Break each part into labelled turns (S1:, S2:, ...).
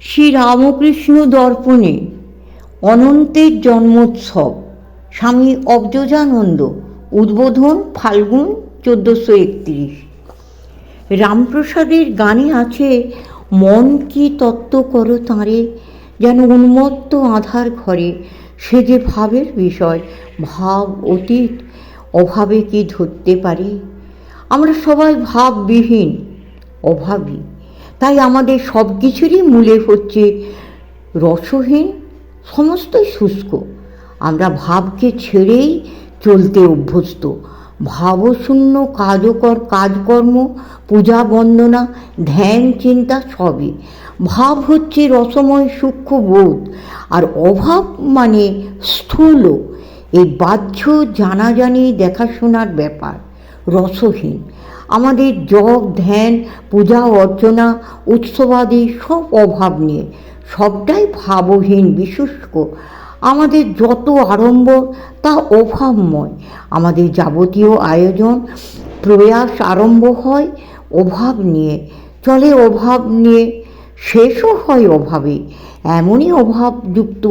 S1: শ্রী রামকৃষ্ণ দর্পণে অনন্তের জন্মোৎসব। স্বামী অবজজানন্দ উদ্বোধন ফাল্গুন চোদ্দোশো একত্রিশ। রামপ্রসাদের গানে আছে, মন কি তত্ত্ব করো তাঁরে, যেন উন্মত্ত আধার ঘরে, সে যে ভাবের বিষয়, ভাব অতীত, অভাবে কি ধরতে পারি? আমরা সবাই ভাববিহীন, অভাবী। তাই আমাদের সব কিছুরই মূলে হচ্ছে রসহীন, সমস্তই শুষ্ক। আমরা ভাবকে ছেড়েই চলতে অভ্যস্ত। ভাবশূন্য কাজকর কাজকর্ম, পূজা বন্দনা, ধ্যান চিন্তা সবই। ভাব হচ্ছে রসময় সূক্ষ্ম বোধ, আর অভাব মানে স্থূল। এই বাহ্য জানাজানি দেখাশোনার ব্যাপার, রসহীন। আমাদের যোগ, ধ্যান, পূজা, অর্চনা, উৎসবাদি সব অভাব নিয়ে সবটাই ভাবহীন, বিশুষ্ক। আমাদের যত আড়ম্বর, তা অভাবময়। আমাদের যাবতীয় আয়োজন, প্রয়াস আরম্ভ হয় অভাব নিয়ে। চলে অভাব নিয়ে শেষও হয় অভাবে। এমনই অভাবযুক্ত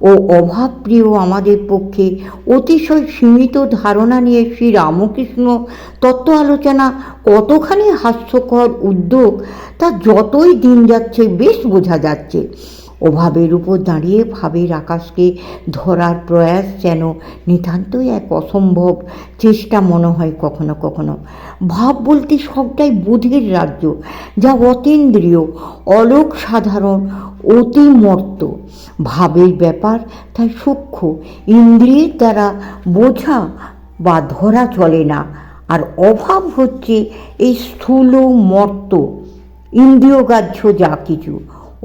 S1: ও অভাবপ্রিয় আমাদের পক্ষে অতিশয় সীমিত ধারণা নিয়ে শ্রী রামকৃষ্ণ তত্ত্ব আলোচনা কতখানি হাস্যকর উদ্যোগ তা যতই দিন যাচ্ছে বেশ বোঝা যাচ্ছে। অভাবের উপর দাঁড়িয়ে ভাবের আকাশকে ধরার প্রয়াস যেন নিতান্তই এক অসম্ভব চেষ্টা মনে হয় কখনো কখনো। ভাব বলতে সবটাই বোধের রাজ্য, যা অতীন্দ্রিয় অলোক সাধারণ অতিমর্ত ভাবের ব্যাপার তাই সূক্ষ্ম, ইন্দ্রিয়ের দ্বারা বোঝা বা ধরা চলে না। আর অভাব হচ্ছে এই স্থূল মর্ত ইন্দ্রিয়গ্রাহ্য যা কিছু।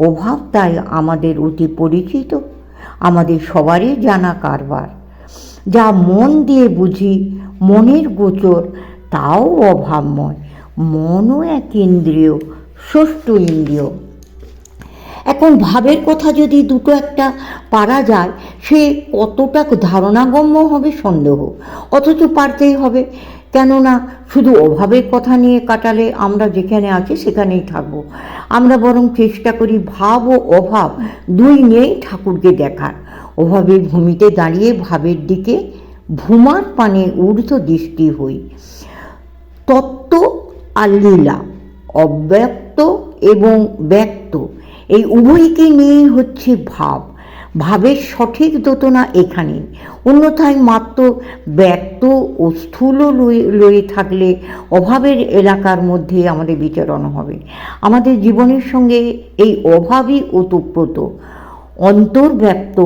S1: অভাব তাই আমাদের অতি পরিচিত, আমাদের সবারই জানা কারবার। যা মন দিয়ে বুঝি, মনের গোচর, তাও অভাবময়। মনও এক ইন্দ্রিয়, ষষ্ঠ ইন্দ্রিয়। এখন ভাবের কথা যদি দুটো একটা পারা যায়, সে কতটা ধারণাগম্য হবে সন্দেহ। অথচ পারতেই হবে। কেননা, শুধু অভাবের কথা নিয়ে কাটালে আমরা যেখানে আছি সেখানেই থাকব। আমরা বরং চেষ্টা করি ভাব ও অভাব দুই নিয়েই ঠাকুরকে দেখার। অভাবের ভূমিতে দাঁড়িয়ে ভাবের দিকে ভূমার পানে ঊর্ধ্ব দৃষ্টি হই। তত্ত্ব আর লীলা অব্যক্ত এবং ব্যক্ত এই উভয়কে নিয়েই হচ্ছে ভাব। ভাবের সঠিক দোতনা এখানে অন্যথায় মাত্র ব্যক্ত ও স্থূল লয়ে থাকলে অভাবের এলাকার মধ্যে আমাদের বিচরণ হবে। আমাদের জীবনের সঙ্গে এই অভাবই ওতপ্রোত, অন্তর্ব্যক্ত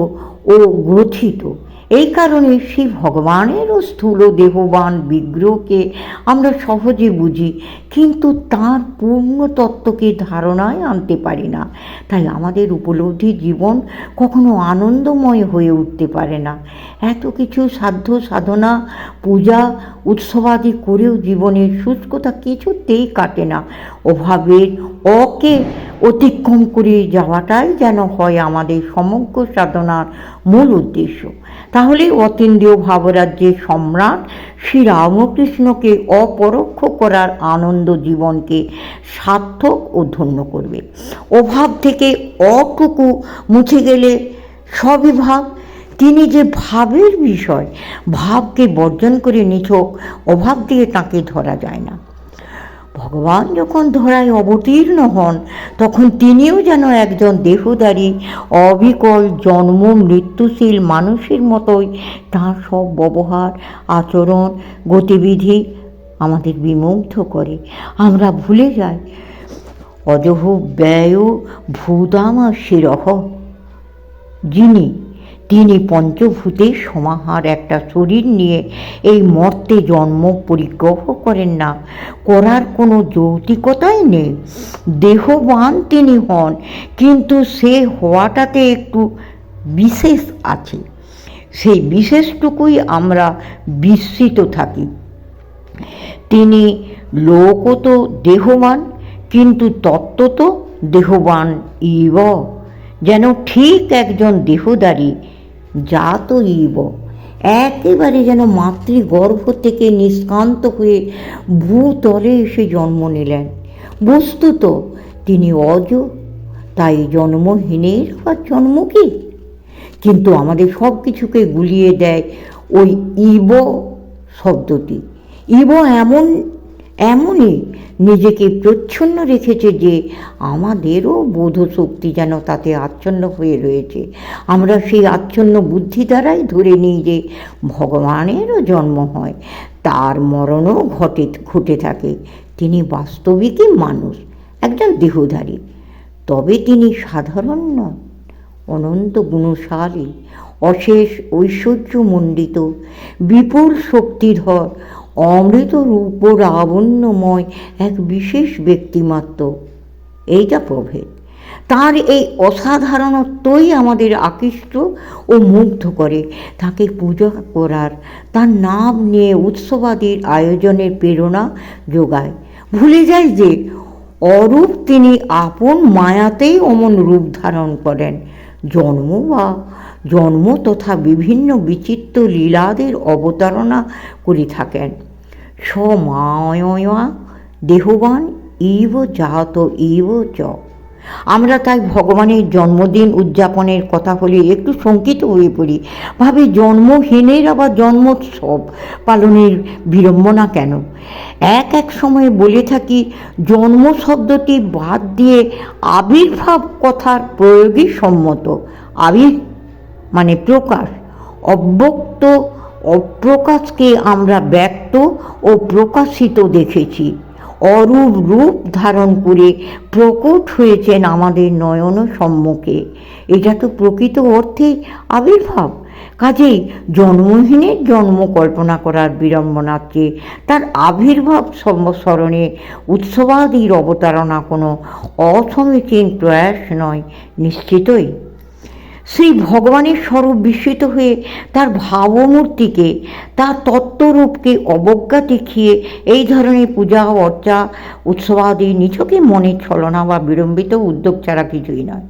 S1: ও গ্রথিত। এই কারণে সেই ভগবানেরও স্থূল দেহবান বিগ্রহকে আমরা সহজে বুঝি, কিন্তু তার পূর্ণ তত্ত্বকে ধারণায় আনতে পারি না। তাই আমাদের উপলব্ধি জীবন কখনো আনন্দময় হয়ে উঠতে পারে না। এত কিছু সাধ্য সাধনা, পূজা উৎসবাদি করেও জীবনের শুষ্কতা কিছুতেই কাটে না। অভাবের অকে অতিক্রম করে যাওয়াটাই যেন হয় আমাদের সমগ্র সাধনার মূল উদ্দেশ্য। তাহলে অতীন্দ্রিয় ভাবরাজ্যের সম্রাট শ্রী রামকৃষ্ণকে অপরোক্ষ করার আনন্দ জীবনকে সার্থক ও ধন্য করবে। অভাব থেকে অটুকু মুছে গেলে সবই ভাব তিনি যে ভাবের বিষয়, ভাবকে বর্জন করে নিছক অভাব দিয়ে তাকে ধরা যায় না। ভগবান যখন ধরায় অবতীর্ণ হন, তখন তিনিও যেন একজন দেহদারী, অবিকল জন্ম, মৃত্যুশীল মানুষের মতোই তাঁর সব ব্যবহার, আচরণ, গতিবিধি আমাদের বিমুগ্ধ করে। আমরা ভুলে যাই, অজহ ব্যয় ভূদামা শিরহ যিনি তিনি পঞ্চভূতের সমাহার একটা শরীর নিয়ে এই মর্তে জন্ম পরিগ্রহ করেন না। করার কোনো যৌতিকতাই নেই। দেহবান তিনি হন, কিন্তু সে হওয়াটাতে একটু বিশেষ আছে। সেই বিশেষটুকুই আমরা বিস্মিত থাকি। তিনি লোকও তো দেহবান, কিন্তু তত্ত্ব তো দেহবান ইব, যেন ঠিক একজন দেহদারী জাত ইব। একেবারে যেন মাতৃগর্ভ থেকে নিষ্কান্ত হয়ে ভূতলে এসে জন্ম নিলেন। বস্তুত তিনি অজ, তাই জন্মহীনের আর জন্ম কি? কিন্তু আমাদের সব কিছুকে গুলিয়ে দেয় ওই ইব শব্দটি। ইব এমন এমনই নিজেকে প্রচ্ছন্ন রেখেছে যে আমাদেরও বোধশক্তি যেন তাতে আচ্ছন্ন হয়ে রয়েছে। আমরা সেই আচ্ছন্ন বুদ্ধি দ্বারাই ধরে নিই যে ভগবানেরও জন্ম হয়, তার মরণও ঘটে ঘটে থাকে। তিনি বাস্তবিকই মানুষ, একজন দেহধারী। তবে তিনি সাধারণ নন, অনন্ত গুণশালী, অশেষ ঐশ্বর্যমণ্ডিত, বিপুল শক্তিধর অমৃত রূপ লাবণ্যময় এক বিশেষ ব্যক্তিমাত্র। এইটা প্রভেদ। তার এই অসাধারণত্বই আমাদের আকৃষ্ট ও মুগ্ধ করে। তাকে পূজা করার, তার নাম নিয়ে উৎসবাদির আয়োজনের প্রেরণা যোগায়। ভুলে যায় যে অরূপ তিনি আপন মায়াতেই অমন রূপ ধারণ করেন। জন্ম বা জন্ম তথা বিভিন্ন বিচিত্র লীলাদের অবতারণা করে থাকেন। সমায়া দেহবান ইব জাত ইব চ। আমরা তাই ভগবানের জন্মদিন উদযাপনের কথা বলে, একটু শঙ্কিত হয়ে পড়ি। ভাবে, জন্মহীনের আবার জন্মোৎসব পালনের বিড়ম্বনা কেন? এক এক সময় বলে থাকি জন্ম শব্দটি বাদ দিয়ে আবির্ভাব কথার প্রয়োগই সম্মত। আবির মানে প্রকাশ। অব্যক্ত, অপ্রকাশকে আমরা ব্যক্ত ও প্রকাশিত দেখেছি। অরূপ রূপ ধারণ করে প্রকট হয়েছেন আমাদের নয়ন সম্মুখে। এটা তো প্রকৃত অর্থে আবির্ভাব। কাজেই জন্মহীনের জন্ম কল্পনা করার বিড়ম্বনার তার আবির্ভাব স্মরণে উৎসবাদির অবতারণা কোনো অসমীচীন প্রয়াস নয়, নিশ্চিতই। সেই ভগবানের স্বরূপ বিস্মিত হয়ে তার ভাবমূর্তিকে, তার তত্ত্বরূপকে অবজ্ঞা দেখিয়ে এই ধরনের পূজা, অর্চা, উৎসবাদি নিজকে মনে ছলনা বা বিড়ম্বিত উদ্যোগ ছাড়া কিছুই নয়।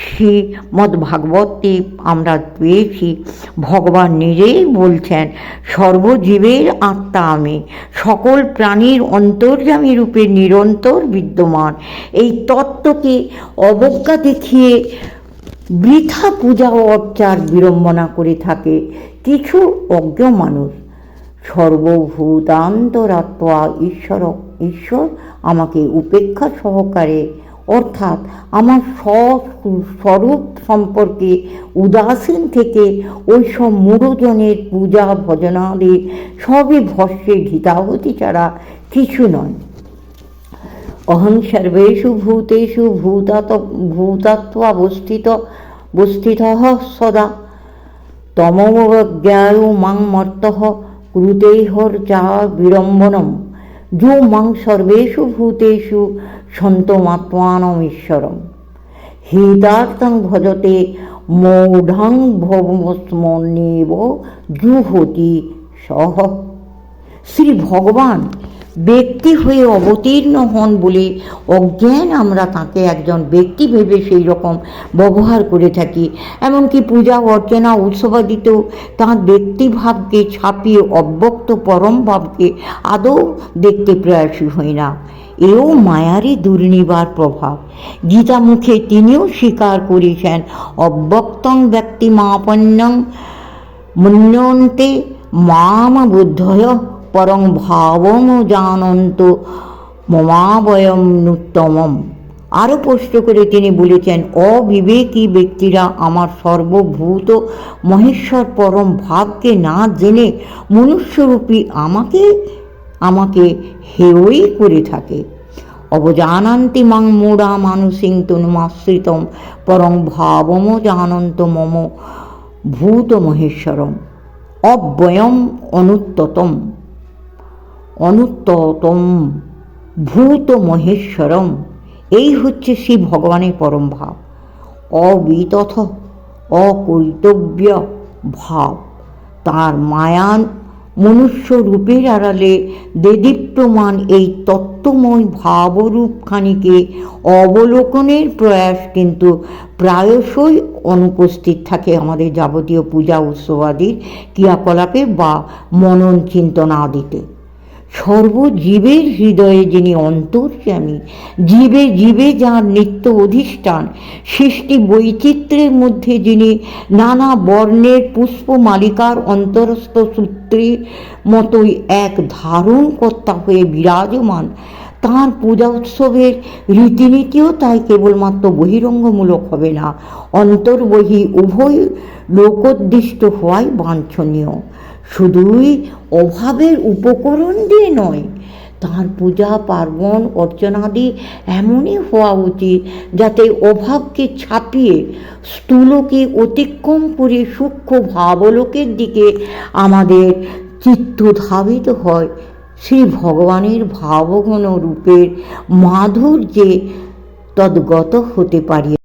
S1: শ্রীমদ্ ভাগবতী আমরা পেয়েছি, ভগবান নিজেই বলছেন, সর্বজীবের আত্মা আমি, সকল প্রাণীর অন্তর্যামী রূপে নিরন্তর বিদ্যমান। এই তত্ত্বকে অবজ্ঞা দেখিয়ে বৃথা পূজা ও অর্চার বিড়ম্বনা করে থাকে কিছু অজ্ঞ মানুষ। সর্বভূতান্তরাত্মা ঈশ্বর ঈশ্বর আমাকে উপেক্ষা সহকারে, অর্থাৎ আমার স্বরূপ সম্পর্কে উদাসীন থেকে ওই সব মূঢ়জনের পূজা ভজনাদি সবই ভস্যে ঘিতাহতি ছাড়া কিছু নয়। অহং সর্বেষু ভূতেষু ভূতাত ভূতাত্বাবস্থিত অবস্থিত সদা। তমজ্ঞায়ু মাং মর্ত ক্রুতেহর যা বিড়ম্বনম। যো মাং সর্বেষু ভূতেষু সন্তমাত্মানমীশ্বরম। হিতার্থং ভজতে মৌঢং ভবস্মন্যেব জুহতি সহ। শ্রী ভগবান ব্যক্তি হয়ে অবতীর্ণ হন বলে অজ্ঞান আমরা তাকে একজন ব্যক্তি ভেবে সেই রকম ব্যবহার করে থাকি। এমনকি পূজা, অর্চনা, উৎসবাদিতেও তাঁর ব্যক্তিভাবকে ছাপিয়ে অব্যক্ত পরম ভাবকে আদৌ দেখতে প্রয়াসী হই না। এও মায়ারই দুর্নিবার প্রভাব। গীতা মুখে তিনিও স্বীকার করেছেন, অব্যক্তং ব্যক্তি ব্যক্তিমাপন্যং মন্যন্তে মাম বুদ্ধয় পরং ভাবম জানন্ত, মমাবয়ম নুত্তমম। আরও স্পষ্ট করে তিনি বলেছেন, অবিবেকী ব্যক্তিরা আমার সর্বভূত মহেশ্বর পরম ভাবকে না জেনে মনুষ্যরূপী আমাকে আমাকে হেয়ই করে থাকে। অবজানান্তি মাং মূঢ়া মানুষিং তনুমাশ্রিতম, পরং ভাবম জানন্ত মম ভূত মহেশ্বরম অব্যয়ম অনুত্ততম। অনুত্ততম ভূত মহেশ্বরম। এই হচ্ছে শ্রী ভগবানের পরম ভাব। অবিতথ অকৈতব্য ভাব। তার মায়ান মনুষ্য রূপের আড়ালে দেদীপ্যমান এই তত্ত্বময় ভাবরূপখানিকে অবলোকনের প্রয়াস কিন্তু প্রায়শই অনুপস্থিত থাকে আমাদের যাবতীয় পূজা উৎসবাদির ক্রিয়াকলাপে বা মনন চিন্তনা আদিতে সর্বজীবের হৃদয়ে যিনি অন্তর্যামী, জীবে জীবে যার নিত্য অধিষ্ঠান, সৃষ্টি বৈচিত্র্যের মধ্যে যিনি নানা বর্ণের পুষ্পমালিকার অন্তরস্থ সূত্রের মতোই এক ধারণকর্তা হয়ে বিরাজমান, তাঁর পূজা উৎসবের রীতিনীতিও তাই কেবলমাত্র বহিরঙ্গমূলক হবে না, অন্তর্বহি উভয় লোকোদ্দিষ্ট হওয়াই বাঞ্ছনীয়। শুধুই অভাবের উপকরণ দিয়ে নয়, তার পূজা, পার্বণ, অর্চনাদি এমনই হওয়া উচিত যাতে অভাবকে ছাপিয়ে স্থূলকে অতিক্রম করে সূক্ষ্ম ভাবলোকের দিকে আমাদের চিত্ত ধাবিত হয়। শ্রী ভগবানের ভাবঘন রূপের মাধুর্যে তদ্গত হতে পারি।